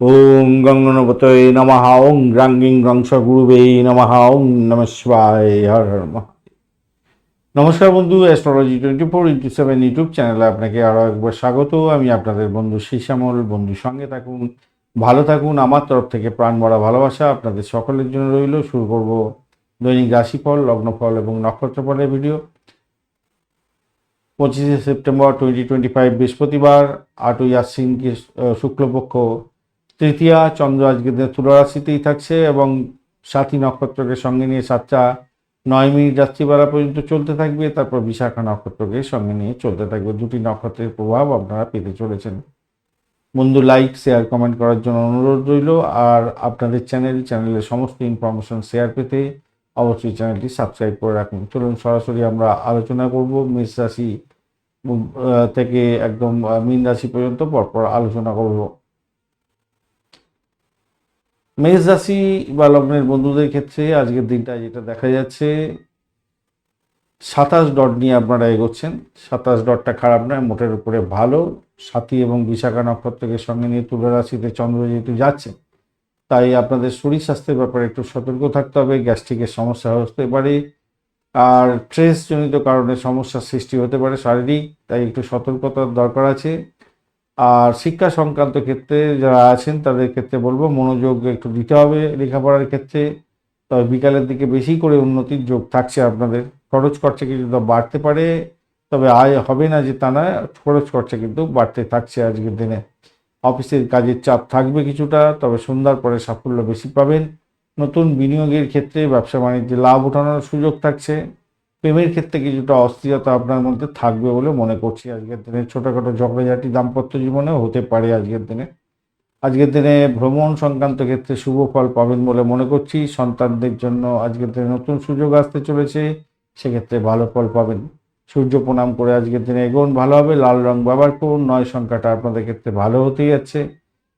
ওং গঙ্গনপতয়ে নমঃ ওং রাঙ্গিং রংস গুরুবে নমঃ ওং নম হর হর নমস্কার বন্ধু astrology twenty four into seven YouTube চ্যানেলে আপনাকে আরও একবার স্বাগত। আমি আপনাদের বন্ধু শ্যামল বন্ধুর সঙ্গে থাকুন, ভালো থাকুন। আমার তরফ থেকে প্রাণ ভরা ভালোবাসা আপনাদের সকলের জন্য রইল। শুরু করব দৈনিক রাশিফল, লগ্নফল এবং নক্ষত্রফলের ভিডিও পঁচিশে সেপ্টেম্বর টোয়েন্টি টোয়েন্টি ফাইভ বৃহস্পতিবার, আটই আশ্বিন কৃষ- শুক্লপক্ষ। তৃতীয়া চন্দ্র আজকে দিনে তুলা রাশিতেই থাকছে এবং সাথী নক্ষত্রকে সঙ্গে নিয়ে সাতটা নয় মিনিট রাত্রিবেলা পর্যন্ত চলতে থাকবে, তারপর বিশাখা নক্ষত্রকে সঙ্গে নিয়ে চলতে থাকবে। দুটি নক্ষত্রের প্রভাব আপনারা পেতে চলেছেন। বন্ধু লাইক শেয়ার কমেন্ট করার জন্য অনুরোধ রইল। আর আপনাদের চ্যানেল চ্যানেলের সমস্ত ইনফরমেশন শেয়ার পেতে অবশ্যই চ্যানেলটি সাবস্ক্রাইব করে রাখুন। চলুন, সরাসরি আমরা আলোচনা করব। মেষ রাশি থেকে একদম মীন রাশি পর্যন্ত পরপর আলোচনা করব। মেষ রাশি বা লগ্নের বন্ধুদের ক্ষেত্রে আজকের দিনটা যেটা দেখা যাচ্ছে, সাতাশ ডট নিয়ে আপনারা এগোচ্ছেন। সাতাশ ডটটা খারাপ নয়, মোটের উপরে ভালো। সাথী এবং বিশাখা নক্ষত্রকে সঙ্গে নিয়ে তুলা রাশিতে চন্দ্র যেহেতু যাচ্ছে, তাই আপনাদের শরীর স্বাস্থ্যের ব্যাপারে একটু সতর্ক থাকতে হবে, গ্যাস্ট্রিকের সমস্যা হতে পারে, আর স্ট্রেসজনিত কারণে সমস্যার সৃষ্টি হতে পারে শারীরিক, তাই একটু সতর্কতার দরকার আছে। আর শিক্ষা সংক্রান্ত ক্ষেত্রে যারা আছেন, তাদের ক্ষেত্রে বলব মনোযোগ একটু দিতে হবে লেখাপড়ার ক্ষেত্রে। তবে বিকালের দিকে বেশি করে উন্নতির যোগ থাকছে আপনাদের। খরচ খরচা কিছুটা বাড়তে পারে, তবে আয় হবে না যে তা না খরচ খরচা কিন্তু বাড়তে থাকছে আজকের দিনে। অফিসের কাজের চাপ থাকবে কিছুটা, তবে সন্ধ্যার পরে সাফল্য বেশি পাবেন। নতুন বিনিয়োগের ক্ষেত্রে ব্যবসা বাণিজ্যে লাভ ওঠানোর সুযোগ থাকছে। প্রেমের ক্ষেত্রে কিছুটা অস্থিরতা আপনার মধ্যে থাকবে বলে মনে করছি আজকের দিনে। ছোটোখাটো ঝগড়াঝাটি দাম্পত্য জীবনেও হতে পারে আজকের দিনে। আজকের দিনে ভ্রমণ সংক্রান্ত ক্ষেত্রে শুভ ফল পাবেন বলে মনে করছি। সন্তানদের জন্য আজকের দিনে নতুন সুযোগ আসতে চলেছে, সেক্ষেত্রে ভালো ফল পাবেন। সূর্য প্রণাম করে আজকের দিনে এগোন ভালো হবে। লাল রং ব্যবহার করুন। নয় সংখ্যাটা আপনাদের ক্ষেত্রে ভালো হতেই যাচ্ছে।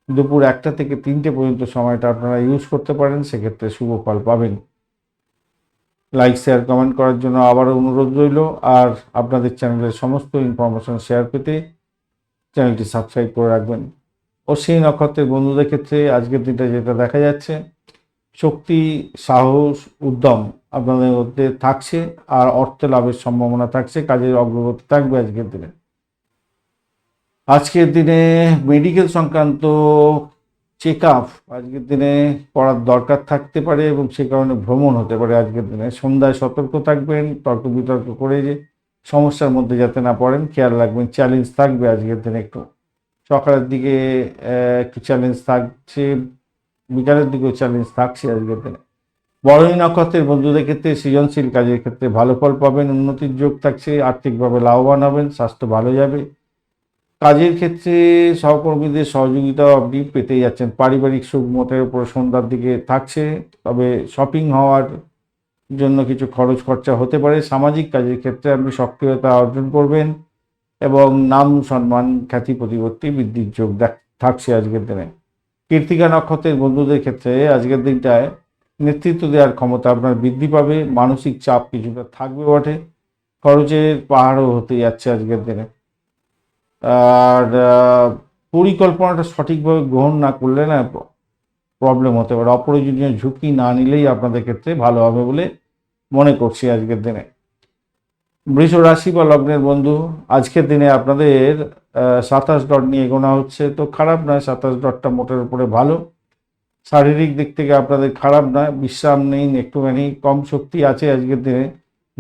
দুপুর একটা থেকে তিনটে পর্যন্ত সময়টা আপনারা ইউজ করতে পারেন, সেক্ষেত্রে শুভ ফল পাবেন। লাইক শেয়ার কমেন্ট করার জন্য আবারও অনুরোধ রইল। আর আপনাদের চ্যানেলের সমস্ত ইনফরমেশন শেয়ার পেতে চ্যানেলটি সাবস্ক্রাইব করে রাখবেন। ও সেই নক্ষত্রের বন্ধুদের ক্ষেত্রে আজকের দিনটা যেটা দেখা যাচ্ছে, শক্তি, সাহস, উদ্যম আপনাদের মধ্যে থাকছে আর অর্থ লাভের সম্ভাবনা থাকছে, কাজের অগ্রগতি থাকবে আজকের দিনে। আজকের দিনে মেডিকেল সংক্রান্ত চেক আপ আজকের দিনে করার দরকার থাকতে পারে এবং সে কারণে ভ্রমণ হতে পারে আজকের দিনে। সন্ধ্যায় সতর্ক থাকবেন, তর্ক বিতর্ক করে যে সমস্যার মধ্যে যাতে না পড়েন, খেয়াল রাখবেন চ্যালেঞ্জ থাকবে আজকের দিনে একটু। সকালের দিকে একটু চ্যালেঞ্জ থাকছে, বিকালের দিকেও চ্যালেঞ্জ থাকছে আজকের দিনে। বড়ই নক্ষত্রের বন্ধুদের ক্ষেত্রে সৃজনশীল কাজের ক্ষেত্রে ভালো ফল পাবেন, উন্নতির যোগ থাকছে, আর্থিকভাবে লাভবান হবেন, স্বাস্থ্য ভালো যাবে। কাজের ক্ষেত্রে সহকর্মীদের সহযোগিতাও আপনি পেতে যাচ্ছেন। পারিবারিক সুখ মতের উপর সন্ধ্যার দিকে থাকছে, তবে শপিং হওয়ার জন্য কিছু খরচ খরচা হতে পারে। সামাজিক কাজের ক্ষেত্রে আপনি সক্রিয়তা অর্জন করবেন এবং নাম সম্মান খ্যাতি প্রতিপত্তি বৃদ্ধির যোগ থাকছে আজকের দিনে। কীর্তিকা নক্ষত্রের বন্ধুদের ক্ষেত্রে আজকের দিনটায় নেতৃত্ব দেওয়ার ক্ষমতা আপনার বৃদ্ধি পাবে। মানসিক চাপ কিছুটা থাকবে বটে। খরচের পাহাড়ও হতে যাচ্ছে আজকের দিনে। আর পরিকল্পনাটা সঠিকভাবে গ্রহণ না করলে না প্রবলেম হতে পারে। অপ্রয়োজনীয় ঝুঁকি না নিলেই আপনাদের ক্ষেত্রে ভালো হবে বলে মনে করছি আজকের দিনে। বৃষ রাশি বা লগ্নের বন্ধু, আজকের দিনে আপনাদের সাতাশ ডট নিয়ে এগোনো হচ্ছে। তো খারাপ নয়, সাতাশ ডটটা মোটের উপরে ভালো। শারীরিক দিক থেকে আপনাদের খারাপ নয়। বিশ্রাম নেই, একটুখানি কম শক্তি আছে আজকের দিনে।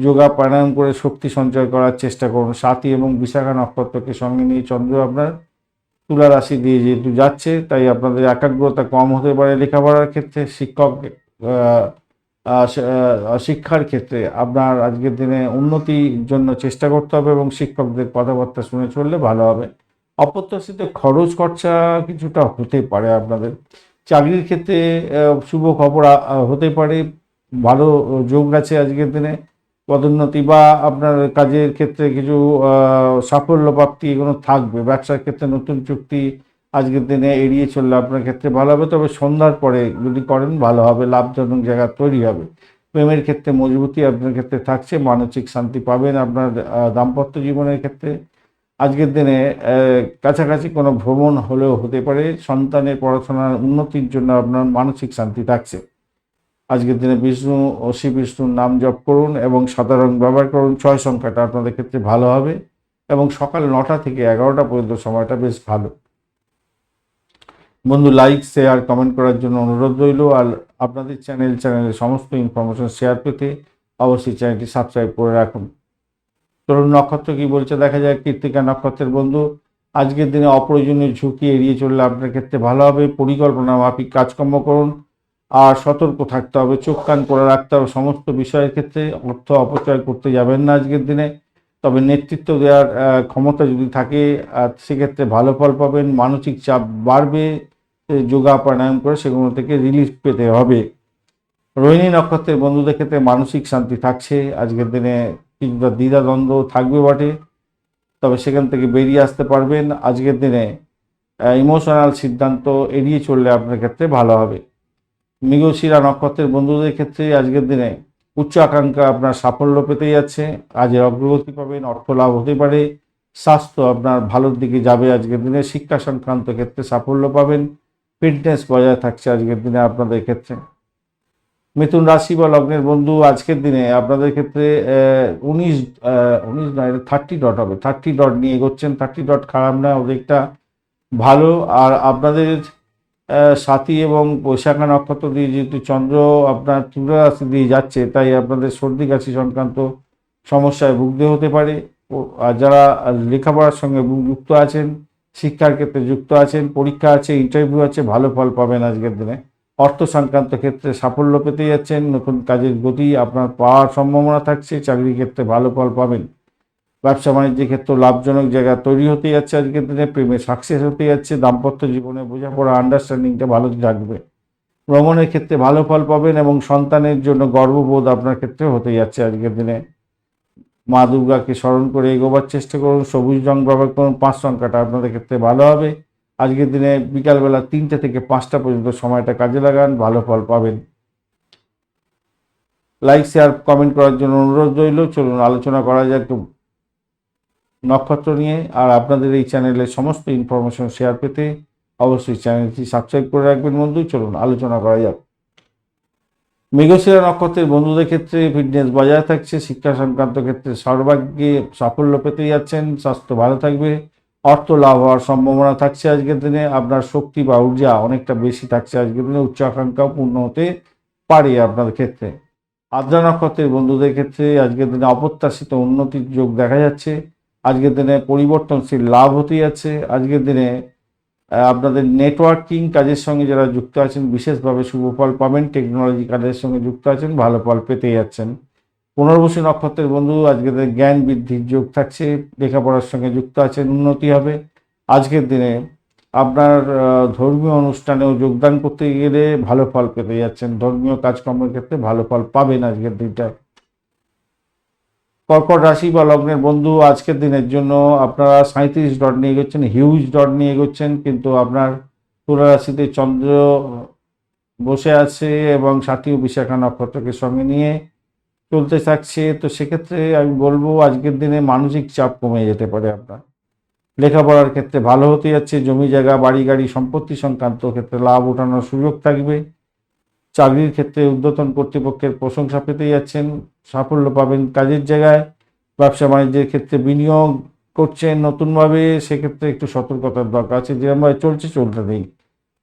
যোগা, প্রাণায়াম করে শক্তি সঞ্চয় করার চেষ্টা করুন। সাথী এবং বিশাখা নক্ষত্রকে সঙ্গে নিয়ে চন্দ্র আপনার তুলা রাশি দিয়ে যেহেতু যাচ্ছে, তাই আপনাদের একাগ্রতা কম হতে পারে লেখাপড়ার ক্ষেত্রে, শিক্ষক শিক্ষার ক্ষেত্রে। আপনার আজকের দিনে উন্নতির জন্য চেষ্টা করতে হবে এবং শিক্ষকদের কথাবার্তা শুনে চললে ভালো হবে। অপ্রত্যাশিত খরচ খরচা কিছুটা হতে পারে আপনাদের। চাকরির ক্ষেত্রে শুভ খবর হতে পারে। ভালো যোগ আছে আজকের দিনে। পদোন্নতি বা আপনার কাজের ক্ষেত্রে কিছু সাফল্য প্রাপ্তি এগুলো থাকবে। ব্যবসার ক্ষেত্রে নতুন চুক্তি আজকের দিনে এড়িয়ে চললে আপনার ক্ষেত্রে ভালো হবে। তবে সন্ধ্যার পরে যদি করেন, ভালো হবে, লাভজনক জায়গা তৈরি হবে। প্রেমের ক্ষেত্রে মজবুতি আপনার ক্ষেত্রে থাকছে, মানসিক শান্তি পাবেন আপনার দাম্পত্য জীবনের ক্ষেত্রে। আজকের দিনে কাছাকাছি কোনো ভ্রমণ হলেও হতে পারে। সন্তানের পড়াশোনার উন্নতির জন্য আপনার মানসিক শান্তি থাকছে। আজকের দিনে বিষ্ণু ও শ্রী বিষ্ণুর নাম জপ করুন এবং সাদা রং ব্যবহার করুন। ছয় সংখ্যাটা আপনাদের ক্ষেত্রে ভালো হবে এবং সকাল নটা থেকে এগারোটা পর্যন্ত সময়টা বেশ ভালো। বন্ধু লাইক শেয়ার কমেন্ট করার জন্য অনুরোধ রইল আর আপনাদের চ্যানেল চ্যানেলের সমস্ত ইনফরমেশন শেয়ার পেতে অবশ্যই চ্যানেলটি সাবস্ক্রাইব করে রাখুন। তরুণ নক্ষত্র কি বলছে? দেখা যায় কৃত্তিকা নক্ষত্রের বন্ধু, আজকের দিনে অপ্রয়োজনীয় ঝুঁকি এড়িয়ে চললে আপনার ক্ষেত্রে ভালো হবে। পরিকল্পনা মাফিক কাজকর্ম করুন। আর সতর্ক থাকতে হবে, চোখ কান করে রাখতে হবে। সমস্ত বিষয়ের ক্ষেত্রে অর্থ অপচয় করতে যাবেন না আজকের দিনে। তবে নেতৃত্ব দেওয়ার ক্ষমতা যদি থাকে সেক্ষেত্রে ভালো ফল পাবেন। মানসিক চাপ বাড়বে যোগা প্রাণায়াম করে সেগুলো থেকে রিলিফ পেতে হবে। রোহিণী নক্ষত্রের বন্ধুদের ক্ষেত্রে মানসিক শান্তি থাকছে। আজকের দিনে কিছুটা দ্বিধাদ্বন্দ্ব থাকবে বটে, তবে সেখান থেকে বেরিয়ে আসতে পারবেন। আজকের দিনে ইমোশনাল সিদ্ধান্ত এড়িয়ে চললে আপনার ক্ষেত্রে ভালো হবে। মৃগশিরা নক্ষত্রের বন্ধুদের ক্ষেত্রে আজকের দিনে উচ্চ আকাঙ্ক্ষা আপনার সাফল্য পেতে যাচ্ছে। কাজের অগ্রগতি পাবেন অর্থ লাভ হতে পারে, স্বাস্থ্য আপনার ভালোর দিকে যাবে আজকের দিনে, শিক্ষা সংক্রান্ত ক্ষেত্রে সাফল্য পাবেন ফিটনেস বজায় থাকছে আজকের দিনে আপনাদের ক্ষেত্রে। মিথুন রাশি বা লগ্নের বন্ধু আজকের দিনে আপনাদের ক্ষেত্রে উনিশ উনিশ নয় থার্টি ডট হবে। থার্টি ডট নিয়ে এগোচ্ছেন থার্টি ডট খারাপ না অধিকটা ভালো। আর আপনাদের সাথী এবং বৈশাখা নক্ষত্র দিয়ে যেহেতু চন্দ্র আপনার তুলা রাশি দিয়ে যাচ্ছে, তাই আপনাদের সর্দি কাশি সংক্রান্ত সমস্যায় ভুগতে হতে পারে। আর যারা লেখাপড়ার সঙ্গে যুক্ত আছেন, শিক্ষার ক্ষেত্রে যুক্ত আছেন, পরীক্ষা আছে ইন্টারভিউ আছে, ভালো ফল পাবেন আজকের দিনে। অর্থ সংক্রান্ত ক্ষেত্রে সাফল্য পেতে যাচ্ছেন, নতুন কাজের গতি আপনার পাওয়ার সম্ভাবনা থাকছে, চাকরির ক্ষেত্রে ভালো ফল পাবেন। ব্যবসা বাণিজ্যের ক্ষেত্রে লাভজনক জায়গা তৈরি হতে যাচ্ছে আজকের দিনে, প্রেমে সাকসেস হতে যাচ্ছে, দাম্পত্য জীবনে বোঝাপড়া আন্ডারস্ট্যান্ডিংটা ভালো থাকবে ভ্রমণের ক্ষেত্রে ভালো ফল পাবেন এবং সন্তানের জন্য গর্ববোধ আপনার ক্ষেত্রে হতে যাচ্ছে আজকের দিনে। মা দুর্গাকে স্মরণ করে এগোবার চেষ্টা করুন, সবুজ রং ব্যবহার করুন, পাঁচ সংখ্যাটা আপনাদের ক্ষেত্রে ভালো হবে। আজকের দিনে বিকালবেলা তিনটে থেকে পাঁচটা পর্যন্ত সময়টা কাজে লাগান, ভালো ফল পাবেন। লাইক শেয়ার কমেন্ট করার জন্য অনুরোধ রইল। চলুন, আলোচনা করা যাক। একটু নক্ষত্র নিয়ে আর আপনাদের এই চ্যানেলের সমস্ত ইনফরমেশন শেয়ার পেতে অবশ্যই চ্যানেলটি সাবস্ক্রাইব করে রাখবেন বন্ধু চলুন, আলোচনা করা যাক। মৃগশিরা নক্ষত্রের বন্ধুদের ক্ষেত্রে ফিটনেস বজায় থাকছে, শিক্ষা সংক্রান্ত ক্ষেত্রে সর্বাগ্যে সাফল্য পেতে যাচ্ছেন, স্বাস্থ্য ভালো থাকবে, অর্থ লাভ হওয়ার সম্ভাবনা থাকছে আজকের দিনে, আপনার শক্তি বা ঊর্জা অনেকটা বেশি থাকছে আজকের দিনে, উচ্চ আকাঙ্ক্ষাও পূর্ণ হতে পারে আপনার ক্ষেত্রে। আদ্রা নক্ষত্রের বন্ধুদের ক্ষেত্রে আজকের দিনে অপ্রত্যাশিত উন্নতির যোগ দেখা যাচ্ছে। আজকের দিনে পরিবর্তনশীল লাভ হতে যাচ্ছে আজকের দিনে আপনাদের নেটওয়ার্কিং কাজের সঙ্গে যারা যুক্ত আছেন, বিশেষভাবে শুভ ফল পাবেন টেকনোলজি কাজের সঙ্গে যুক্ত আছেন, ভালো ফল পেতে যাচ্ছেন। পুনর্বসু নক্ষত্রের বন্ধু, আজকের দিনে জ্ঞান বৃদ্ধির যোগ থাকছে, লেখাপড়ার সঙ্গে যুক্ত আছেন, উন্নতি হবে। আজকের দিনে আপনার ধর্মীয় অনুষ্ঠানেও যোগদান করতে গেলে ভালো ফল পেতে যাচ্ছেন। ধর্মীয় কাজকর্মের ক্ষেত্রে ভালো ফল পাবেন আজকের দিনটায়। কর্কট রাশি বা লগ্নের বন্ধু আজকের দিনের জন্য আপনারা সাঁত্রিশ ডট নিয়ে এগোচ্ছেন, হিউজ ডট নিয়ে এগোচ্ছেন, কিন্তু আপনার তুলা রাশিতে চন্দ্র বসে আছে এবং সাথী বিশাখা নক্ষত্রকে সঙ্গে নিয়ে চলতে থাকছে। তো সেক্ষেত্রে আমি বলব আজকের দিনে মানসিক চাপ কমে যেতে পারে আপনার। লেখাপড়ার ক্ষেত্রে ভালো হতে যাচ্ছে, জমি জায়গা, বাড়ি, গাড়ি সম্পত্তি সংক্রান্ত ক্ষেত্রে লাভ ওঠানোর সুযোগ থাকবে। চাকরির ক্ষেত্রে ঊর্ধ্বতন কর্তৃপক্ষের প্রশংসা পেতে যাচ্ছেন, সাফল্য পাবেন কাজের জায়গায়, ব্যবসা বাণিজ্যের ক্ষেত্রে বিনিয়োগ করছেন নতুনভাবে, সেক্ষেত্রে একটু সতর্কতার দরকার আছে। যেরকমভাবে চলছে, চলতে নেই।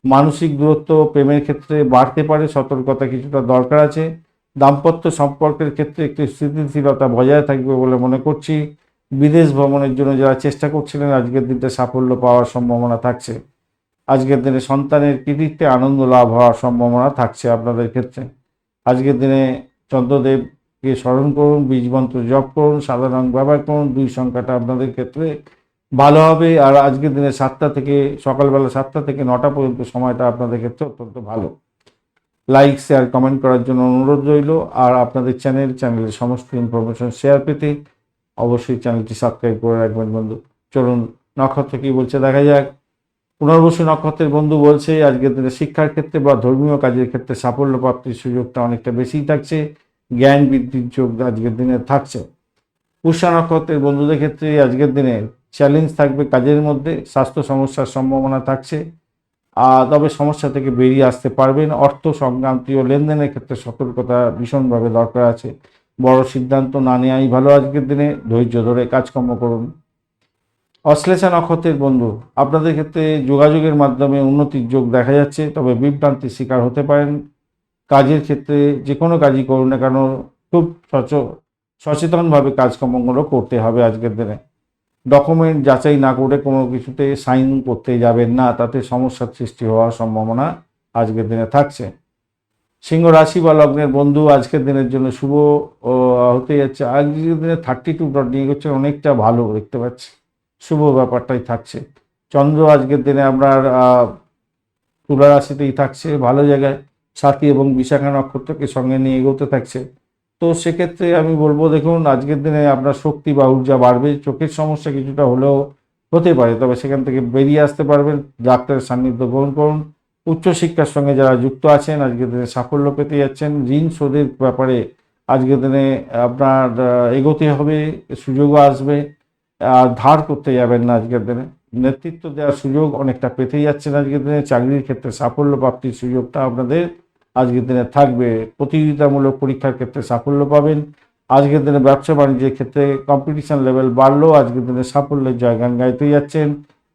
মানসিক দূরত্ব প্রেমের ক্ষেত্রে বাড়তে পারে, সতর্কতা কিছুটা দরকার আছে। দাম্পত্য সম্পর্কের ক্ষেত্রে একটু স্থিতিশীলতা বজায় থাকবে বলে মনে করছি। বিদেশ ভ্রমণের জন্য যারা চেষ্টা করছিলেন, আজকের দিনটা সাফল্য পাওয়ার সম্ভাবনা থাকছে। আজকের দিনে সন্তানের কৃতিত্বে আনন্দ লাভ হওয়ার সম্ভাবনা থাকছে আপনাদের ক্ষেত্রে। আজকের দিনে চন্দ্রদেবকে স্মরণ করুন বীজ মন্ত্র জপ করুন সাদা ব্যবহার করুন, দুই সংখ্যাটা আপনাদের ক্ষেত্রে ভালো হবে। আর আজকের দিনে সাতটা থেকে, সকালবেলা সাতটা থেকে নটা পর্যন্ত সময়টা আপনাদের ক্ষেত্রে অত্যন্ত ভালো। লাইক শেয়ার কমেন্ট করার জন্য অনুরোধ রইল। আর আপনাদের চ্যানেল চ্যানেলের সমস্ত ইনফরমেশন শেয়ার পেতে অবশ্যই চ্যানেলটি সাবস্ক্রাইব করে রাখবেন বন্ধু। চলুন নক্ষত্র কি বলছে দেখা যাক। পুনর্বসু নক্ষত্রের বন্ধু বলছে আজকের দিনে শিক্ষার ক্ষেত্রে বা ধর্মীয় কাজের ক্ষেত্রে সাফল্য প্রাপ্তির সুযোগটা অনেকটা বেশিই থাকছে। জ্ঞান বৃদ্ধির যোগ আজকের দিনে থাকছে। পুষ্যা নক্ষত্রের বন্ধুদের ক্ষেত্রে আজকের দিনে চ্যালেঞ্জ থাকবে কাজের মধ্যে, স্বাস্থ্য সমস্যার সম্ভাবনা থাকছে। আর তবে সমস্যা থেকে বেরিয়ে আসতে পারবেন। অর্থ সংক্রান্তীয় লেনদেনের ক্ষেত্রে সতর্কতা ভীষণভাবে দরকার আছে। বড় সিদ্ধান্ত না নেওয়াই ভালো আজকের দিনে। ধৈর্য ধরে কাজকর্ম করুন। অশ্লেষা নক্ষত্রের বন্ধু। আপনাদের ক্ষেত্রে যোগাযোগের মাধ্যমে উন্নতির যোগ দেখা যাচ্ছে, তবে বিভ্রান্তির শিকার হতে পারেন। কাজের ক্ষেত্রে যে কোনো কাজই করুন না কেন, খুব সচ, সচেতনভাবে কাজকর্মগুলো করতে হবে আজকের দিনে। ডকুমেন্ট যাচাই না করে কোনো কিছুতে সাইন করতে যাবেন না, তাতে সমস্যার সৃষ্টি হওয়ার সম্ভাবনা আজকের দিনে থাকছে। সিংহ রাশি বা লগ্নের বন্ধু, আজকের দিনের জন্য শুভ হতে যাচ্ছে। আজকের দিনে থার্টি টু ডট নিয়ে অনেকটা ভালো দেখতে পাচ্ছি। শুভ ব্যাপারটাই থাকছে। চন্দ্র আজকের দিনে আপনার তুলা রাশিতেই থাকছে, ভালো জায়গায় সাথী এবং বিশাখা নক্ষত্রকে সঙ্গে নিয়ে এগোতে থাকছে। তো সেক্ষেত্রে আমি বলব, দেখুন, আজকের দিনে আপনার শক্তি বা ঊর্জা বাড়বে, চোখের সমস্যা কিছুটা হলেও হতে পারে, তবে সেখান থেকে বেরিয়ে আসতে পারবেন, ডাক্তারের সান্নিধ্য গ্রহণ করুন। উচ্চশিক্ষার সঙ্গে যারা যুক্ত আছেন, আজকের দিনে সাফল্য পেতে যাচ্ছেন। ঋণ শোধের ব্যাপারে আজকের দিনে আপনার এগোতে হবে, সুযোগও আসবে। ধার করতে যাবেন না আজকের দিনে। নেতৃত্ব দেওয়ার সুযোগ অনেকটা পেতে যাচ্ছেন আজকের দিনে। চাকরির ক্ষেত্রে সাফল্য প্রাপ্তির সুযোগটা আপনাদের আজকের দিনে থাকবে। প্রতিযোগিতামূলক পরীক্ষার ক্ষেত্রে সাফল্য পাবেন। আজকের দিনে ব্যবসা বাণিজ্যের ক্ষেত্রে কম্পিটিশন লেভেল বাড়লেও আজকের দিনে সাফল্যের জয়গান গাইতে যাচ্ছেন।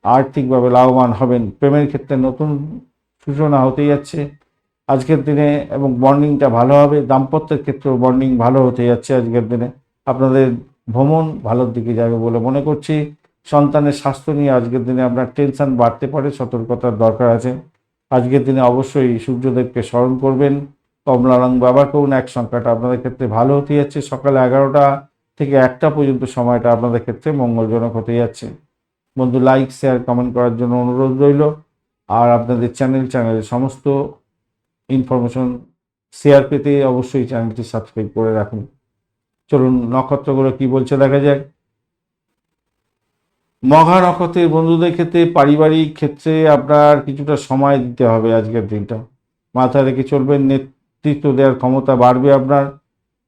আর্থিকভাবে লাভবান হবেন। প্রেমের ক্ষেত্রে নতুন সূচনা হতে যাচ্ছে আজকের দিনে এবং বন্ডিংটা ভালো হবে। দাম্পত্যের ক্ষেত্রেও বন্ডিং ভালো হতে যাচ্ছে আজকের দিনে। আপনাদের ভ্রমণ ভালোর দিকে যাবে বলে মনে করছি। সন্তানের স্বাস্থ্য নিয়ে আজকের দিনে আপনার টেনশন বাড়তে পারে, সতর্কতার দরকার আছে। আজকের দিনে অবশ্যই সূর্যদেবকে স্মরণ করবেন। কমলা রং বাবা করুন এক সংখ্যাটা আপনাদের ক্ষেত্রে ভালো হতে যাচ্ছে। সকাল এগারোটা থেকে একটা পর্যন্ত সময়টা আপনাদের ক্ষেত্রে মঙ্গলজনক হতে যাচ্ছে। বন্ধু লাইক শেয়ার কমেন্ট করার জন্য অনুরোধ রইল। আর আপনাদের চ্যানেল চ্যানেলের সমস্ত ইনফরমেশন শেয়ার পেতে অবশ্যই চ্যানেলটি সাবস্ক্রাইব করে রাখুন। চলুন নক্ষত্রগুলো কি বলছে দেখা যাক। মঘা নক্ষত্রের বন্ধুদের ক্ষেত্রে পারিবারিক ক্ষেত্রে আপনার কিছুটা সময় দিতে হবে আজকের দিনটা। মাথা রেখে চলবেন নেতৃত্ব দেওয়ার ক্ষমতা বাড়বে আপনার।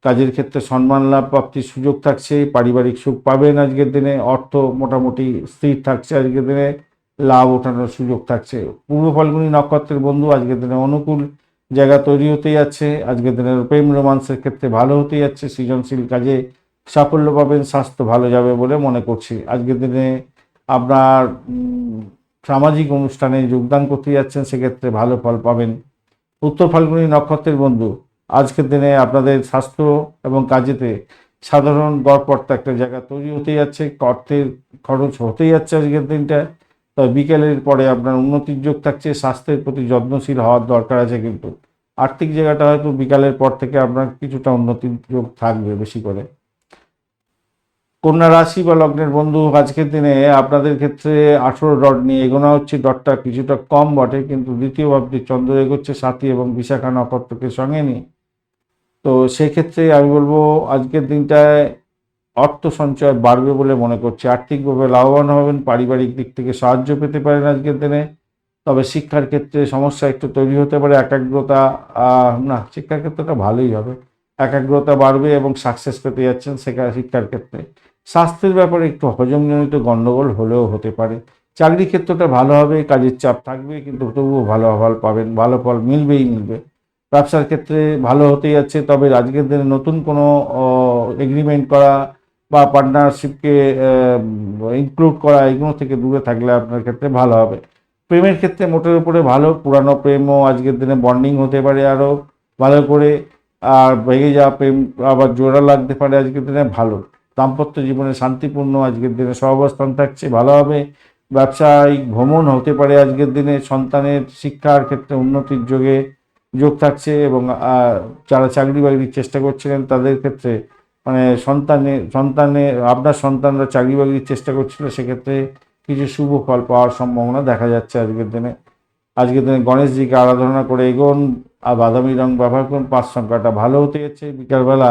কাজের ক্ষেত্রে সম্মান লাভ, প্রাপ্তির সুযোগ থাকছে, পারিবারিক সুখ পাবেন আজকের দিনে, অর্থ মোটামুটি স্থির থাকছে আজকের দিনে, লাভ ওঠানোর সুযোগ থাকছে। পূর্ব ফাল্গুনী নক্ষত্রের বন্ধু আজকের দিনে অনুকূল। জায়গা তৈরি হতে যাচ্ছে। আজকের দিনের প্রেম রোমান্সের ক্ষেত্রে ভালো হতে যাচ্ছে। সৃজনশীল কাজে সাফল্য পাবেন, স্বাস্থ্য ভালো যাবে বলে মনে করছি। আজকের দিনে আপনার সামাজিক অনুষ্ঠানে যোগদান করতে যাচ্ছেন, সেক্ষেত্রে ভালো ফল পাবেন। উত্তর ফাল্গুনী নক্ষত্রের বন্ধু, আজকের দিনে আপনাদের স্বাস্থ্য এবং কাজেতে সাধারণ গড়পড়তা একটা জায়গা তৈরি হতে যাচ্ছে। অর্থের খরচ হতে যাচ্ছে আজকের দিনটা। তবে বিকেলের পরে আপনার উন্নতির যোগ থাকছে। স্বাস্থ্যের প্রতি যত্নশীল হওয়ার দরকার আছে কিন্তু। আর্থিক জায়গাটা হয়তো বিকালের পর থেকে আপনার কিছুটা উন্নতির যোগ থাকবে বেশি করে। কন্যা রাশি বা লগ্নের বন্ধু, আজকের দিনে আপনাদের ক্ষেত্রে আঠেরো ডট নিয়ে এগোনো হচ্ছে। ডটটা কিছুটা কম বটে, কিন্তু দ্বিতীয় ভাবটি চন্দ্র এগোচ্ছে, সাথী এবং বিশাখা নক্ষত্রকে সঙ্গে নিয়ে। তো সেক্ষেত্রে আমি বলব, আজকের দিনটায় অর্থ সঞ্চয় বাড়বে বলে মনে করছি। আর্থিকভাবে লাভবান হবেন, পারিবারিক দিক থেকে সাহায্য পেতে পারেন আজকের দিনে। তবে শিক্ষার ক্ষেত্রে সমস্যা একটু তৈরি হতে পারে, একাগ্রতা না, শিক্ষার ক্ষেত্রটা ভালোই হবে। একাগ্রতা বাড়বে এবং সাকসেস পেতে যাচ্ছেন সেখানে শিক্ষার ক্ষেত্রে। স্বাস্থ্যের ব্যাপারে একটু হজমজনিত গণ্ডগোল হলেও হতে পারে। চাকরি ক্ষেত্রটা ভালো হবে, কাজের চাপ থাকবে, কিন্তু তবুও ভালো ফল পাবেন, ভালো ফল মিলবেই মিলবে। ব্যবসার ক্ষেত্রে ভালো হতে যাচ্ছে, তবে আজকের দিনে নতুন কোনো এগ্রিমেন্ট করা বা পার্টনারশিপকে ইনক্লুড করা, এগুলো থেকে দূরে থাকলে আপনার ক্ষেত্রে ভালো হবে। প্রেমের ক্ষেত্রে মোটের উপরে ভালো। পুরানো প্রেমও আজকের দিনে বন্ডিং হতে পারে আরও ভালো করে। আর ভেঙে যাওয়া প্রেম আবার জোড়া লাগতে পারে আজকের দিনে ভালো। দাম্পত্য জীবনে শান্তিপূর্ণ আজকের দিনে সহাবস্থান থাকছে, ভালো হবে। ব্যবসায়িক ভ্রমণ হতে পারে আজকের দিনে, সন্তানের শিক্ষার ক্ষেত্রে উন্নতির যোগে যোগ থাকছে এবং যারা চাকরি বাকরির চেষ্টা করছিলেন তাদের ক্ষেত্রে মানে সন্তানে সন্তানে আপনার সন্তানরা চাকরি বাকরির চেষ্টা করছিল, সেক্ষেত্রে কিছু শুভ ফল পাওয়ার সম্ভাবনা দেখা যাচ্ছে আজকের দিনে। আজকের দিনে গণেশজিকে আরাধনা করে এগোন, আর বাদামি রং ব্যবহার করুন, পাঁচ সংখ্যাটা ভালো হতে যাচ্ছে। বিকালবেলা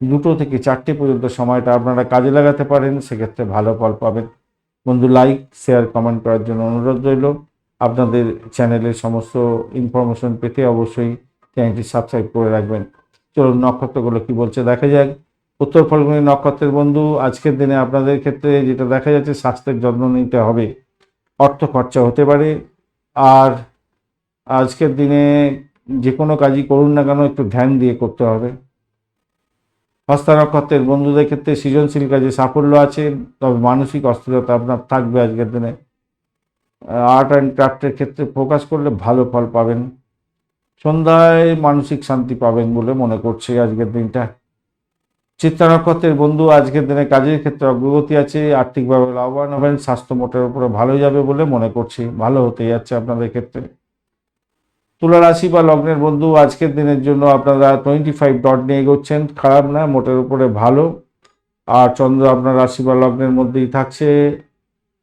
দুটো থেকে চারটে পর্যন্ত সময়টা আপনারা কাজে লাগাতে পারেন, সেক্ষেত্রে ভালো ফল পাবেন। বন্ধু লাইক শেয়ার কমেন্ট করার জন্য অনুরোধ রইল। আপনাদের চ্যানেলের সমস্ত ইনফরমেশন পেতে অবশ্যই চ্যানেলটি সাবস্ক্রাইব করে রাখবেন। চলুন নক্ষত্রগুলো কি বলছে দেখা যাক। উত্তর ফলগুনি নক্ষত্রের বন্ধু, আজকের দিনে আপনাদের ক্ষেত্রে যেটা দেখা যাচ্ছে স্বাস্থ্যের যত্ন নিতে হবে। অর্থ খরচা হতে পারে। আর আজকের দিনে যে কোনো কাজই করুন না কেন, একটু ধ্যান দিয়ে করতে হবে। হস্তা নক্ষত্রের বন্ধুদের ক্ষেত্রে সৃজনশীল কাজে সাফল্য আছে, তবে মানসিক অস্থিরতা আপনার থাকবে আজকের দিনে। আর্ট অ্যান্ড ক্রাফটের ক্ষেত্রে ফোকাস করলে ভালো ফল পাবেন। সন্ধ্যায় মানসিক শান্তি পাবেন বলে মনে করছি আজকের দিনটা। চিত্রা নক্ষত্রের বন্ধু আজকের দিনে কাজের ক্ষেত্রে অগ্রগতি আছে, আর্থিকভাবে লাভবান হবেন, স্বাস্থ্য মোটের উপরে ভালো যাবে বলে মনে করছি। ভালো হতে যাচ্ছে আপনাদের ক্ষেত্রে। তুলা রাশি বা লগ্নের বন্ধু আজকের দিনের জন্য আপনারা টোয়েন্টি ফাইভ ডট নিয়ে এগোচ্ছেন। খারাপ না, মোটের উপরে ভালো। আর চন্দ্র আপনার রাশি বা লগ্নের মধ্যেই থাকছে।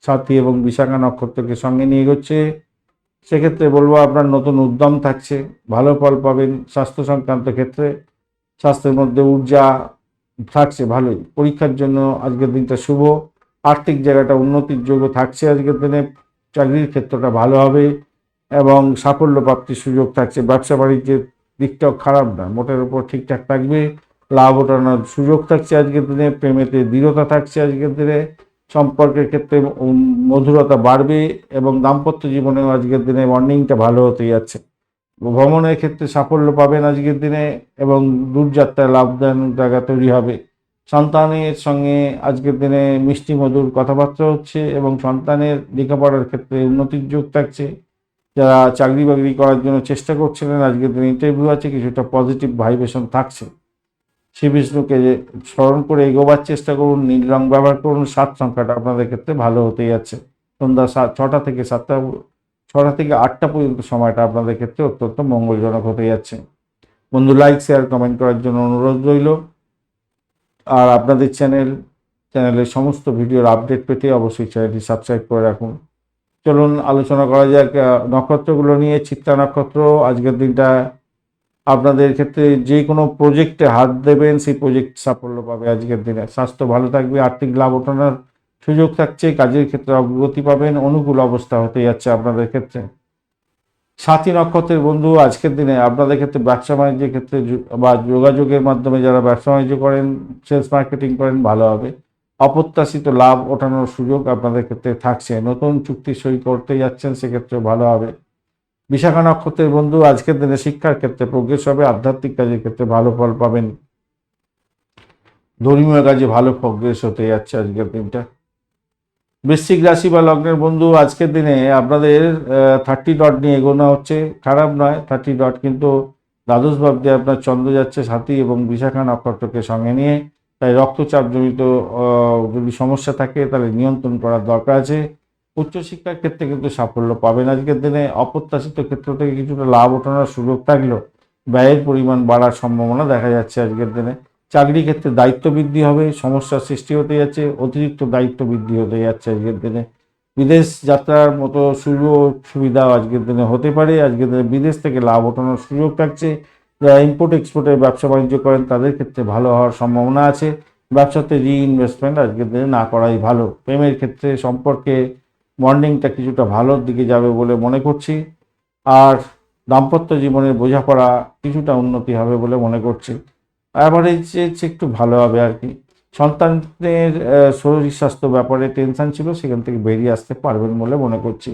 সাথী এবং বিশাখা নক্ষত্রকে সঙ্গে নিয়ে এগোচ্ছে। সেক্ষেত্রে বলব আপনার নতুন উদ্যম থাকছে। ভালো ফল পাবেন স্বাস্থ্য সংক্রান্ত ক্ষেত্রে। স্বাস্থ্যের মধ্যে ঊর্জা থাকছে, ভালোই। পরীক্ষার জন্য আজকের দিনটা শুভ। আর্থিক জায়গাটা উন্নতির যোগ্য থাকছে আজকের দিনে। চাকরির ক্ষেত্রটা ভালো হবে এবং সাফল্য প্রাপ্তির সুযোগ থাকছে। ব্যবসা বাণিজ্যের দিকটাও খারাপ না, মোটের উপর ঠিকঠাক থাকবে। লাভ ওঠানোর সুযোগ থাকছে আজকের দিনে, প্রেমেতে দৃঢ়তা থাকছে আজকের দিনে। সম্পর্কের ক্ষেত্রে মধুরতা বাড়বে এবং দাম্পত্য জীবনেও আজকের দিনে মর্নিংটা ভালো হতে যাচ্ছে। ভ্রমণের ক্ষেত্রে সাফল্য পাবেন আজকের দিনে এবং দূরযাত্রায় লাভদায়ক জায়গা তৈরি হবে। সন্তানের সঙ্গে আজকের দিনে মিষ্টি মধুর কথাবার্তা হচ্ছে এবং সন্তানের লেখাপড়ার ক্ষেত্রে উন্নতির যোগ থাকছে। যারা চাকরি বাকরি করার জন্য চেষ্টা করছিলেন, আজকের দিনে ইন্টারভিউ আছে, কিছুটা পজিটিভ ভাইব্রেশন থাকছে। শ্রী বিষ্ণুকে স্মরণ করে এগোবার চেষ্টা করুন, নীল রং ব্যবহার করুন, সাত সংখ্যাটা আপনাদের ক্ষেত্রে ভালো হতে যাচ্ছে। সন্ধ্যা সাত ছটা থেকে সাতটা ছটা থেকে আটটা পর্যন্ত সময়টা আপনাদের ক্ষেত্রে অত্যন্ত মঙ্গলজনক হতে যাচ্ছে। বন্ধু লাইক শেয়ার কমেন্ট করার জন্য অনুরোধ রইল। আর আপনাদের চ্যানেল চ্যানেলের সমস্ত ভিডিওর আপডেট পেতে অবশ্যই চ্যানেলটি সাবস্ক্রাইব করে রাখুন। চলুন, আলোচনা করা যাক নক্ষত্রগুলো নিয়ে, চিত্রা নক্ষত্র, আজকের দিনটা। আপনাদের ক্ষেত্রে যে কোনো প্রজেক্টে হাত দেবেন, সেই প্রজেক্ট সাফল্য পাবে আজকের দিনে। স্বাস্থ্য ভালো থাকবে, আর্থিক লাভ ওঠানোর সুযোগ থাকছে, কাজের ক্ষেত্রে অগ্রগতি পাবেন, অনুকূল অবস্থা হতে যাচ্ছে আপনাদের ক্ষেত্রে। সাথী নক্ষত্রের বন্ধু, আজকের দিনে আপনাদের ক্ষেত্রে ব্যবসা বাণিজ্যের ক্ষেত্রে বা যোগাযোগের মাধ্যমে যারা ব্যবসা বাণিজ্য করেন, সেলস মার্কেটিং করেন, ভালো হবে। অপ্রত্যাশিত লাভ ওঠানোর সুযোগ আপনাদের ক্ষেত্রে থাকছে। নতুন চুক্তি সই করতে যাচ্ছেন সেক্ষেত্রে ভালো হবে। বিশাখা নক্ষত্রের বন্ধু, আজকের দিনে শিক্ষার ক্ষেত্রে প্রোগ্রেস হবে, আধ্যাত্মিক কাজের ক্ষেত্রে ভালো ফল পাবেন। ধর্মীয় কাজে ভালো প্রোগ্রেস হতে যাচ্ছে আজকের দিনটা। বৃশ্চিক রাশি বা লগ্নের বন্ধু আজকের দিনে আপনাদের থার্টি ডট নিয়ে এগোনো হচ্ছে। খারাপ নয় থার্টি ডট কিন্তু দ্বাদশ ভাবতে আপনার চন্দ্র যাচ্ছে সাথী এবং বিশাখা নক্ষত্রকে সঙ্গে নিয়ে। তাই রক্তচাপজনিত আহ, যদি সমস্যা থাকে তাহলে নিয়ন্ত্রণ করার দরকার আছে। উচ্চশিক্ষার ক্ষেত্রে কিন্তু সাফল্য পাবেন আজকের দিনে। অপ্রত্যাশিত ক্ষেত্র থেকে কিছুটা লাভ ওঠানোর সুযোগ থাকলেও ব্যয়ের পরিমাণ বাড়ার সম্ভাবনা দেখা যাচ্ছে আজকের দিনে। চাকরি ক্ষেত্রে দায়িত্ব বৃদ্ধি হবে, সমস্যার সৃষ্টি হতে যাচ্ছে, অতিরিক্ত দায়িত্ব বৃদ্ধি হতে যাচ্ছে আজকের দিনে। বিদেশ যাত্রার মতো সুযোগ সুবিধা আজকের দিনে হতে পারে, আজকের দিনে বিদেশ থেকে লাভ ওঠানোর সুযোগ থাকছে। যারা ইম্পোর্ট এক্সপোর্টের ব্যবসা বাণিজ্য করেন, তাদের ক্ষেত্রে ভালো হওয়ার সম্ভাবনা আছে। ব্যবসাতে রি ইনভেস্টমেন্ট আজকের দিনে না করাই ভালো। প্রেমের ক্ষেত্রে সম্পর্কে বন্ডিংটা কিছুটা ভালোর দিকে যাবে বলে মনে করছি। আর দাম্পত্য জীবনের বোঝাপড়া কিছুটা উন্নতি হবে বলে মনে করছি। অ্যাভারেজে একটু ভালো হবে আর কি। সন্তানের শরীর স্বাস্থ্য ব্যাপারে টেনশন ছিল, সেখান থেকে বেরিয়ে আসতে পারবেন বলে মনে করছি।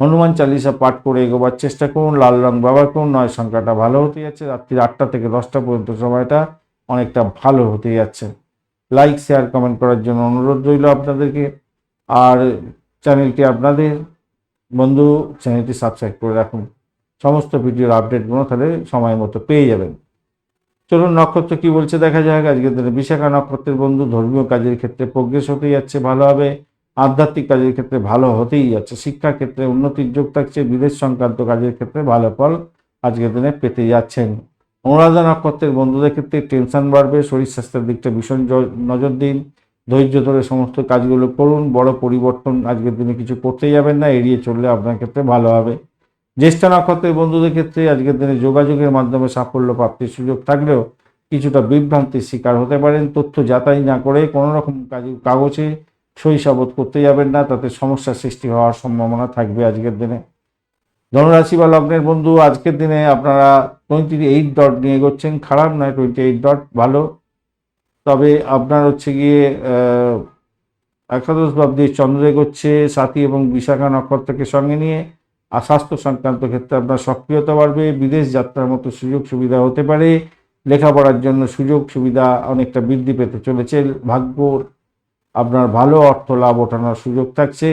হনুমান চালিসা পাঠ করে এগোবার চেষ্টা করুন, লাল রং ব্যবহার করুন, নয়, সংখ্যাটা ভালো হতে যাচ্ছে। রাত্রি আটটা থেকে দশটা পর্যন্ত সময়টা অনেকটা ভালো হতে যাচ্ছে। লাইক শেয়ার কমেন্ট করার জন্য অনুরোধ রইল আপনাদেরকে। আর চ্যানেলটি আপনাদের বন্ধু চ্যানেলটি সাবস্ক্রাইব করে রাখুন। সমস্ত ভিডিওর আপডেটগুলো তাহলে সময় মতো পেয়ে যাবেন। চলুন নক্ষত্র কি বলছে দেখা যাক। আজকের দিনে বিশাখা নক্ষত্রের বন্ধু, ধর্মীয় কাজের ক্ষেত্রে প্রোগ্রেস হতেই যাচ্ছে, ভালো হবে। আধ্যাত্মিক কাজের ক্ষেত্রে ভালো হতেই যাচ্ছে। শিক্ষার ক্ষেত্রে উন্নতির যোগ থাকছে, বিদেশ সংক্রান্ত কাজের ক্ষেত্রে ভালো ফল আজকের দিনে পেতে যাচ্ছেন। অনুরাধা নক্ষত্রের বন্ধুদের ক্ষেত্রে টেনশন বাড়বে, শরীর স্বাস্থ্যের দিকটা ভীষণ নজর দিন। ধৈর্য ধরে সমস্ত কাজগুলো করুন, বড় পরিবর্তন আজকের দিনে কিছু করতে যাবেন না, এড়িয়ে চললে আপনার ক্ষেত্রে ভালো হবে। জ্যেষ্ঠ নক্ষত্রের বন্ধুদের ক্ষেত্রে আজকের দিনে যোগাযোগের মাধ্যমে সাফল্য প্রাপ্তির সুযোগ থাকলেও কিছুটা বিভ্রান্তির শিকার হতে পারেন। তথ্য যাচাই না করে কোনো রকম কাজ কাগজে সই সাবত করতে যাবেন না, তাতে সমস্যার সৃষ্টি হওয়ার সম্ভাবনা থাকবে আজকের দিনে। ধনুরাশি বা লগ্নের বন্ধু, আজকের দিনে আপনারা টোয়েন্টি এইট ডট নিয়ে এগোচ্ছেন। খারাপ নয় টোয়েন্টি এইট ডট ভালো। তবে আপনার হচ্ছে গিয়ে একাদশ ভাব দিয়ে চন্দ্র এগোচ্ছে। সাথী এবং বিশাখা নক্ষত্রকে সঙ্গে নিয়ে আর স্বাস্থ্য সংক্রান্ত ক্ষেত্রে আপনার সক্রিয়তা বাড়বে, বিদেশ যাত্রার মতো সুযোগ সুবিধা হতে পারে, লেখাপড়ার জন্য সুযোগ সুবিধা অনেকটা বৃদ্ধি পেতে চলেছে, ভাগ্য, আপনার ভালো অর্থ লাভ ওঠানোর সুযোগ থাকছে,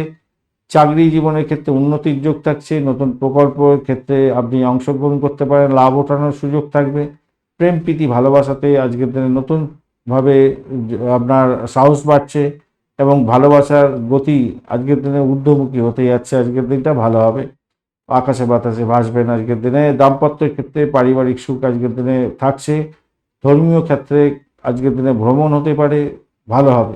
চাকরি জীবনের ক্ষেত্রে উন্নতির যোগ থাকছে, নতুন প্রকল্পের ক্ষেত্রে আপনি অংশগ্রহণ করতে পারেন, লাভ ওঠানোর সুযোগ থাকবে, প্রেম, প্রীতি, ভালোবাসাতে আজকের দিনে নতুনভাবে আপনার সাহস বাড়ছে এবং ভালোবাসার গতি আজকের দিনে ঊর্ধ্বমুখী হতে যাচ্ছে, আজকের দিনটা ভালো হবে। আকাশে বাতাসে ভাসবেন আজকের দিনে। দাম্পত্যের ক্ষেত্রে পারিবারিক সুখ আজকের দিনে থাকছে। ধর্মীয় ক্ষেত্রে আজকের দিনে ভ্রমণ হতে পারে, ভালো হবে।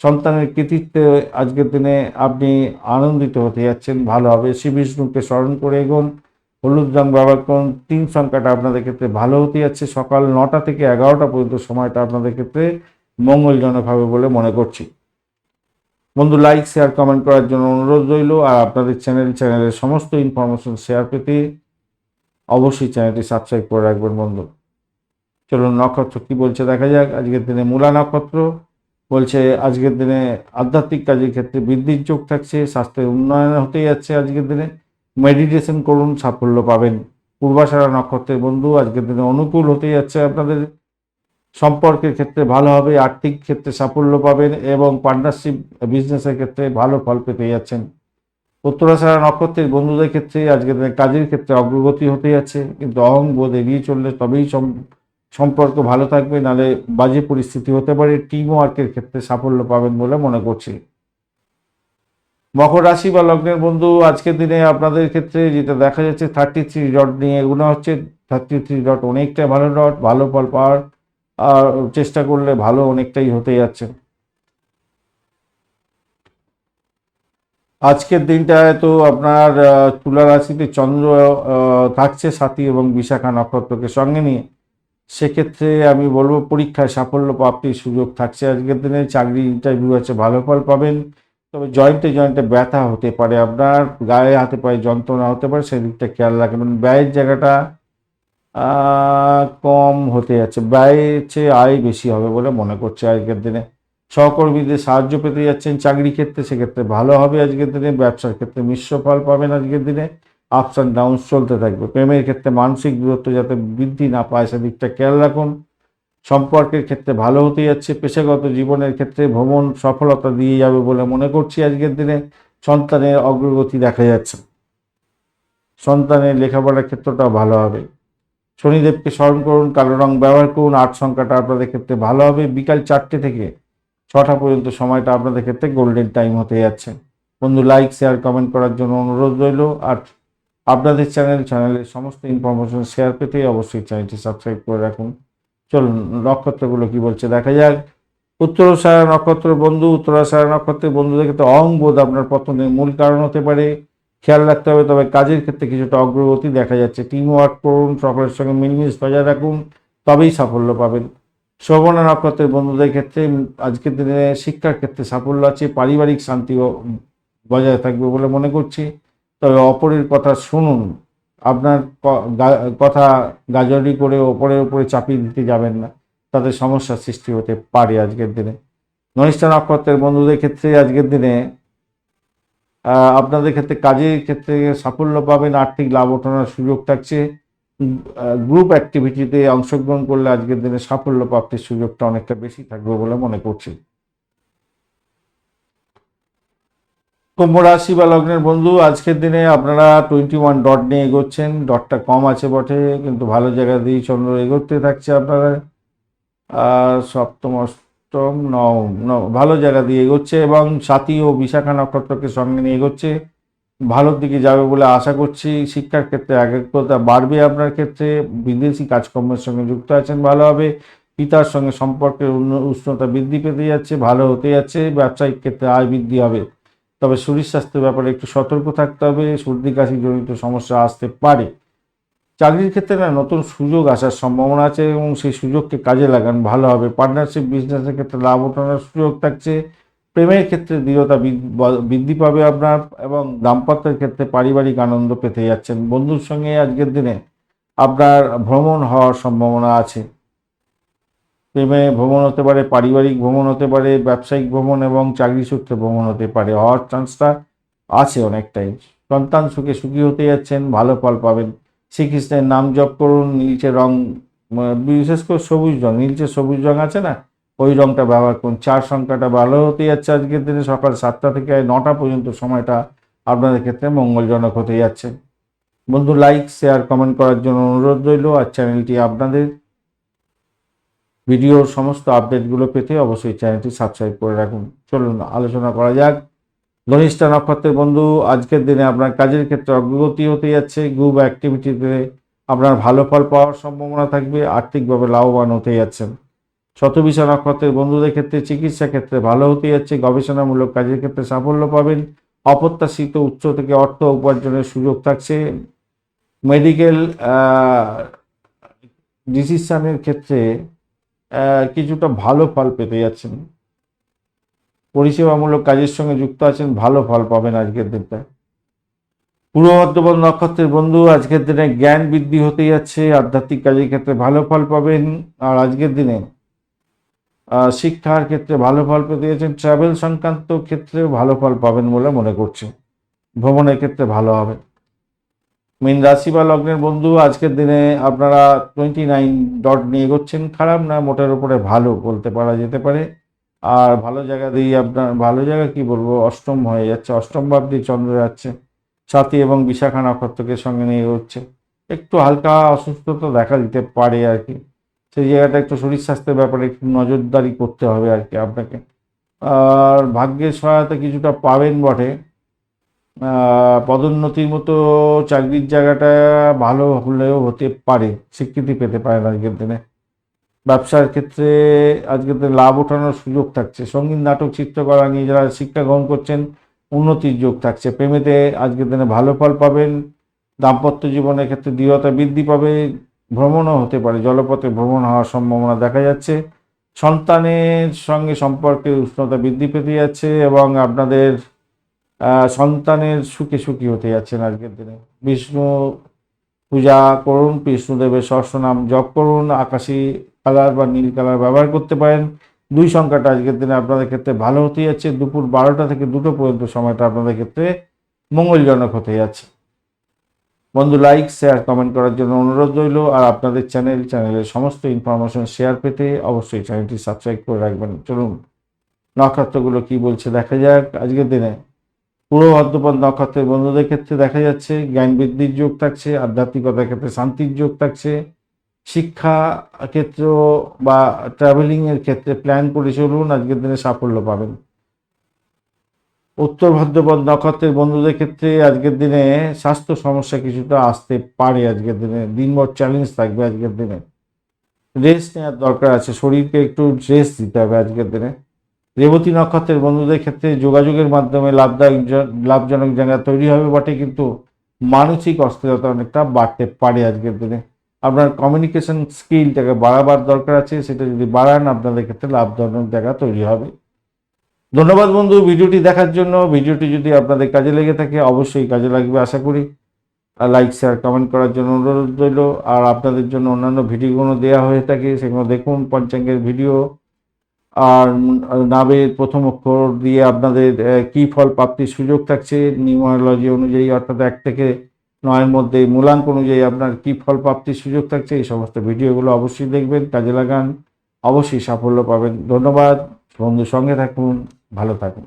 সন্তানের কৃতিত্বে আজকের দিনে আপনি আনন্দিত হতে যাচ্ছেন, ভালো হবে। শ্রী বিষ্ণুকে স্মরণ করে এগোন। হলুদ রং ব্যবহার করুন। তিন সংখ্যাটা আপনাদের ক্ষেত্রে ভালো হতে যাচ্ছে। সকাল নটা থেকে এগারোটা পর্যন্ত সময়টা আপনাদের ক্ষেত্রে মঙ্গলজনক হবে বলে মনে করছি। বন্ধু লাইক শেয়ার কমেন্ট করার জন্য অনুরোধ রইল। আর আপনাদের চ্যানেল চ্যানেলের সমস্ত ইনফরমেশন শেয়ার পেতে অবশ্যই চ্যানেলটি সাবস্ক্রাইব করে রাখবেন বন্ধু। চলুন, নক্ষত্র কি বলছে দেখা যাক। আজকের দিনে মূলা নক্ষত্র বলছে, আজকের দিনে আধ্যাত্মিক কাজের ক্ষেত্রে বৃদ্ধির যোগ থাকছে, স্বাস্থ্যের উন্নয়ন হতে যাচ্ছে আজকের দিনে। মেডিটেশন করুন, সাফল্য পাবেন। পূর্বাশারা নক্ষত্রের বন্ধু, আজকের দিনে অনুকূল হতে যাচ্ছে আপনাদের। সম্পর্কের ক্ষেত্রে ভালো হবে, আর্থিক ক্ষেত্রে সাফল্য পাবেন এবং পার্টনারশিপ বিজনেসের ক্ষেত্রে ভালো ফল পেতে যাচ্ছেন। উত্তরাশারা নক্ষত্রের বন্ধুদের ক্ষেত্রে আজকের দিনে কাজের ক্ষেত্রে অগ্রগতি হতে যাচ্ছে, কিন্তু অহং বোধ এড়িয়ে চললে তবেই সম- সম্পর্ক ভালো থাকবে নাহলে বাজে পরিস্থিতি হতে পারে টিম ওয়ার্কের ক্ষেত্রে সাফল্য পাবেন বলে মনে করছি। মকর রাশি বা লগ্নের বন্ধু আজকের দিনে আপনাদের ক্ষেত্রে যেটা দেখা যাচ্ছে থার্টি থ্রি ডট নিয়ে এগুলো হচ্ছে থার্টি থ্রি ডট অনেকটা ভালো ডট ভালো ফল পাওয়ার আর চেষ্টা করলে ভালো অনেকটাই হতে যাচ্ছে। আজকের দিনটায় তো আপনার তুলা রাশিতে চন্দ্র থাকছে সাথী এবং বিশাখা নক্ষত্রকে সঙ্গে নিয়ে। সেক্ষেত্রে আমি বলব পরীক্ষায় সাফল্য প্রাপ্তির সুযোগ থাকছে। আজকের দিনে চাকরি ইন্টারভিউ আছে, ভালো ফল পাবেন। তবে জয়েন্টে জয়েন্টে ব্যথা হতে পারে। আপনার গায়ে হাতে পায়ে যন্ত্রণা হতে পারে, সেদিকটা খেয়াল রাখবেন। ব্যয়ের জায়গাটা কম হতে যাচ্ছে। ব্যয়ের চেয়ে আয় বেশি হবে বলে মনে করছে আজকের দিনে। সহকর্মীদের সাহায্য পেতে যাচ্ছেন চাকরি ক্ষেত্রে, সেক্ষেত্রে ভালো হবে আজকের দিনে। ব্যবসার ক্ষেত্রে মিশ্র ফল পাবেন আজকের দিনে। আপস অ্যান্ড ডাউনস চলতে থাকবে। প্রেমের ক্ষেত্রে মানসিক দূরত্ব যাতে বৃদ্ধি না পায় সেদিকটা খেয়াল রাখুন। সম্পর্কের ক্ষেত্রে ভালো হতে যাচ্ছে। পেশাগত জীবনের ক্ষেত্রে ভ্রমণ সফলতা দিয়ে যাবে বলে মনে করছি আজকের দিনে। সন্তানের অগ্রগতি দেখা যাচ্ছে। সন্তানের লেখাপড়ার ক্ষেত্রটাও ভালো হবে। শনিদেবকে স্মরণ করুন, কালো রং ব্যবহার করুন, আট সংখ্যাটা আপনাদের ক্ষেত্রে ভালো হবে। বিকাল চারটে থেকে ছটা পর্যন্ত সময়টা আপনাদের ক্ষেত্রে গোল্ডেন টাইম হতে যাচ্ছে। বন্ধু লাইক শেয়ার কমেন্ট করার জন্য অনুরোধ রইল। আর আপনাদের চ্যানেল চ্যানেলের সমস্ত ইনফরমেশন শেয়ার পেতে অবশ্যই চ্যানেলটি সাবস্ক্রাইব করে রাখুন। চলুন, নক্ষত্রগুলো কি বলছে দেখা যাক। উত্তরাশারা নক্ষত্র, বন্ধু উত্তরাশারা নক্ষত্রের বন্ধুদের ক্ষেত্রে অহংবোধ আপনার পতনের মূল কারণ হতে পারে। খেয়াল রাখতে হবে, তবে কাজের ক্ষেত্রে কিছুটা অগ্রগতি দেখা যাচ্ছে। টিম ওয়ার্ক করুন, সকলের সঙ্গে মিলমিশ বজায় রাখুন, তবেই সাফল্য পাবেন। শ্রবণা নক্ষত্রের বন্ধুদের ক্ষেত্রে আজকের দিনে শিক্ষার ক্ষেত্রে সাফল্য আছে, পারিবারিক শান্তি বজায় থাকবে বলে মনে করছি। তবে অপরের কথা শুনুন, আপনার কথা গাজরি করে ওপরের উপরে চাপিয়ে দিতে যাবেন না, তাতে সমস্যার সৃষ্টি হতে পারে আজকের দিনে। ধনিষ্ঠা নক্ষত্রের বন্ধুদের ক্ষেত্রে আজকের দিনে আপনাদের ক্ষেত্রে কাজের ক্ষেত্রে সাফল্য পাবেন, আর্থিক লাভ ওঠানোর সুযোগ থাকছে। গ্রুপ অ্যাক্টিভিটিতে অংশগ্রহণ করলে আজকের দিনে সাফল্য প্রাপ্তির সুযোগটা অনেকটা বেশি থাকবে বলে মনে করছি। কুম্ভ রাশি বা লগ্নের বন্ধু, আজকের দিনে আপনারা টোয়েন্টি ওয়ান ডট নিয়ে এগোচ্ছেন। ডটটা কম আছে বটে, কিন্তু ভালো জায়গা দিয়েই চন্দ্র এগোতে থাকছে আপনারা। আর সপ্তম অষ্টম নবম ভালো জায়গা দিয়ে এগোচ্ছে এবং সাথী ও বিশাখা নক্ষত্রকে সঙ্গে নিয়ে এগোচ্ছে। ভালোর দিকে যাবে বলে আশা করছি। শিক্ষার ক্ষেত্রে একাগ্রতা বাড়বে আপনার ক্ষেত্রে। বিদেশি কাজকর্মের সঙ্গে যুক্ত আছেন, ভালো হবে। পিতার সঙ্গে সম্পর্কের উষ্ণতা বৃদ্ধি পেতে যাচ্ছে, ভালো হতে যাচ্ছে, ব্যবসায়িক ক্ষেত্রে আয় বৃদ্ধি হবে। তবে শরীর স্বাস্থ্যের ব্যাপারে একটু সতর্ক থাকতে হবে। সর্দি, কাশি জনিত সমস্যা আসতে পারে। চাকরির ক্ষেত্রে না নতুন সুযোগ আসার সম্ভাবনা আছে এবং সেই সুযোগকে কাজে লাগান ভালো হবে। পার্টনারশিপ বিজনেসের ক্ষেত্রে লাভ ওঠানোর সুযোগ থাকছে। প্রেমের ক্ষেত্রে দৃঢ়তা বৃদ্ধি পাবে আপনার এবং দাম্পত্যের ক্ষেত্রে পারিবারিক আনন্দ পেতে যাচ্ছেন। বন্ধুর সঙ্গে আজকের দিনে আপনার ভ্রমণ হওয়ার সম্ভাবনা আছে। প্রেমে ভ্রমণ হতে পারে, পারিবারিক ভ্রমণ হতে পারে, ব্যবসায়িক ভ্রমণ এবং চাকরি সূত্রে ভ্রমণ হতে পারে। হওয়ার চান্সটা আছে অনেকটাই। সন্তান সুখে সুখী হতে যাচ্ছেন, ভালো ফল পাবেন। শ্রীকৃষ্ণের নাম জপ করুন, নীলচে রং বিশেষ করে সবুজ রং, নীলচে সবুজ রং আছে না? ওই রংটা ব্যবহার করুন। চার সংখ্যাটা ভালো হতে যাচ্ছে আজকের দিনে, সকাল সাতটা থেকে নটা পর্যন্ত সময়টা আপনাদের ক্ষেত্রে মঙ্গলজনক হতে যাচ্ছে। বন্ধু লাইক শেয়ার কমেন্ট করার জন্য অনুরোধ রইল আর চ্যানেলটি আপনাদের। ভিডিওর সমস্ত আপডেটগুলো পেতে অবশ্যই চ্যানেলটি সাবস্ক্রাইব করে রাখুন। চলুন, আলোচনা করা যাক। ধনিষ্ঠা নক্ষত্রের বন্ধু, আজকের দিনে আপনার কাজের ক্ষেত্রে অগ্রগতি হতে যাচ্ছে গ্রুপ অ্যাক্টিভিটিতে আপনার ভালো ফল পাওয়ার সম্ভাবনা থাকবে, আর্থিকভাবে লাভবান হতে যাচ্ছেন। শতবিশা নক্ষত্রের বন্ধুদের ক্ষেত্রে চিকিৎসা ক্ষেত্রে ভালো হতে যাচ্ছে, গবেষণামূলক কাজের ক্ষেত্রে সাফল্য পাবেন, অপ্রত্যাশিত উচ্চ থেকে অর্থ উপার্জনের সুযোগ থাকছে। মেডিকেল ডিসিশনের ক্ষেত্রে কিছুটা ভালো ফল পেতে যাচ্ছেন। পরিষেবামূলক কাজের সঙ্গে যুক্ত আছেন, ভালো ফল পাবেন আজকের দিনটা। পূর্ব বর্ধমান নক্ষত্রের বন্ধু, আজকের দিনে জ্ঞান বৃদ্ধি হতে যাচ্ছে, আধ্যাত্মিক কাজের ক্ষেত্রে ভালো ফল পাবেন, আর আজকের দিনে শিক্ষার ক্ষেত্রে ভালো ফল পেতে যাচ্ছেন, ট্রাভেল সংক্রান্ত ক্ষেত্রেও ভালো ফল পাবেন বলে মনে করছে। ভ্রমণের ক্ষেত্রে ভালো হবে। মীন রাশি বা লগ্নের বন্ধু, আজকের দিনে আপনারা টোয়েন্টি নাইন ডট নিয়ে এগোচ্ছেন, খারাপ না, মোটের উপরে ভালো বলতে পারা যেতে পারে। আর ভালো জায়গা দিয়ে আপনার, ভালো জায়গা কি বলব? অষ্টম হয়ে যাচ্ছে। অষ্টম ভাব দিয়ে চন্দ্র যাচ্ছে। সাথী এবং বিশাখা নক্ষত্রকে সঙ্গে নিয়ে এগোচ্ছে একটু হালকা অসুস্থতা দেখা দিতে পারে আর কি। সেই জায়গাটা একটু শরীর স্বাস্থ্যের ব্যাপারে একটু নজরদারি করতে হবে আর কি আপনাকে। আর ভাগ্যের সহায়তা কিছুটা পাবেন বটে। পদোন্নতির মতো চাকরির জায়গাটা ভালো হলেও হতে পারে। স্বীকৃতি পেতে পারেন আজকের দিনে। ব্যবসার ক্ষেত্রে আজকের দিনে লাভ ওঠানোর সুযোগ থাকছে। সংগীত, নাটক, চিত্রকলা নিয়ে যারা শিক্ষা গ্রহণ করছেন, উন্নতির যোগ থাকছে। প্রেমেতে আজকের দিনে ভালো ফল পাবেন, দাম্পত্য জীবনের ক্ষেত্রে দৃঢ়তা বৃদ্ধি পাবে, ভ্রমণও হতে পারে, জলপথে ভ্রমণ হওয়ার সম্ভাবনা দেখা যাচ্ছে। সন্তানের সঙ্গে সম্পর্কের উষ্ণতা বৃদ্ধি পেতে যাচ্ছে এবং আপনাদের সন্তানের সুখে সুখী হতে যাচ্ছেন আজকের দিনে। বিষ্ণু পূজা করুন, বিষ্ণুদেবের সহস্রনাম জপ করুন, আকাশি কালার বা নীল কালার ব্যবহার করতে পারেন। দুই সংখ্যাটা আজকের দিনে আপনাদের ক্ষেত্রে ভালো হতে যাচ্ছে। দুপুর বারোটা থেকে দুটো পর্যন্ত সময়টা আপনাদের ক্ষেত্রে মঙ্গলজনক হতে যাচ্ছে। বন্ধু লাইক শেয়ার কমেন্ট করার জন্য অনুরোধ রইল। আর আপনাদের চ্যানেল চ্যানেলের সমস্ত ইনফরমেশন শেয়ার পেতে অবশ্যই চ্যানেলটি সাবস্ক্রাইব করে রাখবেন। চলুন, নক্ষত্রগুলো কি বলছে দেখা যাক। আজকের দিনে পুরো বর্ধমান নক্ষত্রের বন্ধুদের ক্ষেত্রে দেখা যাচ্ছে জ্ঞান বৃদ্ধির যোগ থাকছে, আধ্যাত্মিকতার ক্ষেত্রে শান্তির যোগ থাকছে শিক্ষা ক্ষেত্র বা ট্রাভেলিং এর ক্ষেত্রে প্ল্যান করে চলুন, আজকের দিনে সাফল্য পাবেন। উত্তর ভাদ্রপদ নক্ষত্রের বন্ধুদের ক্ষেত্রে আজকের দিনে স্বাস্থ্য সমস্যা কিছুটা আসতে পারে আজকের দিনে। দিনভর চ্যালেঞ্জ থাকবে আজকের দিনে। রেস্ট নেওয়ার দরকার আছে। শরীরকে একটু রেস্ট দিতে হবে আজকের দিনে। রেবতী নক্ষত্রের বন্ধুদের ক্ষেত্রে যোগাযোগের মাধ্যমে লাভদায়ক লাভজনক জায়গা তৈরি হবে বটে, কিন্তু মানসিক অস্থিরতা অনেকটা বাড়তে পারে আজকের দিনে। আপনার কমিউনিকেশন স্কিলটাকে বাড়াবার দরকার আছে, সেটা যদি বাড়ান, আপনাদের ক্ষেত্রে লাভজনক জায়গা তৈরি হবে। ধন্যবাদ বন্ধু ভিডিওটি দেখার জন্য। ভিডিওটি যদি আপনাদের কাজে লেগে থাকে, অবশ্যই কাজে লাগবে আশা করি। আর লাইক শেয়ার কমেন্ট করার জন্য অনুরোধ রইল। আর আপনাদের জন্য অন্যান্য ভিডিওগুলো দেওয়া হয়ে থাকে, সেগুলো দেখুন, পঞ্চাঙ্গের ভিডিও। আর নাবের প্রথম অক্ষর দিয়ে আপনাদের কি ফল প্রাপ্তির সুযোগ থাকছে, নিউমারোলজি অনুযায়ী অর্থাৎ এক থেকে নয়ের মধ্যে মূলাঙ্ক অনুযায়ী আপনার কী ফল প্রাপ্তির সুযোগ থাকছে, এই সমস্ত ভিডিওগুলো অবশ্যই দেখবেন, কাজে লাগান। অবশ্যই সাফল্য পাবেন। ধন্যবাদ। বন্ধুর সঙ্গে থাকুন, ভালো থাকুন।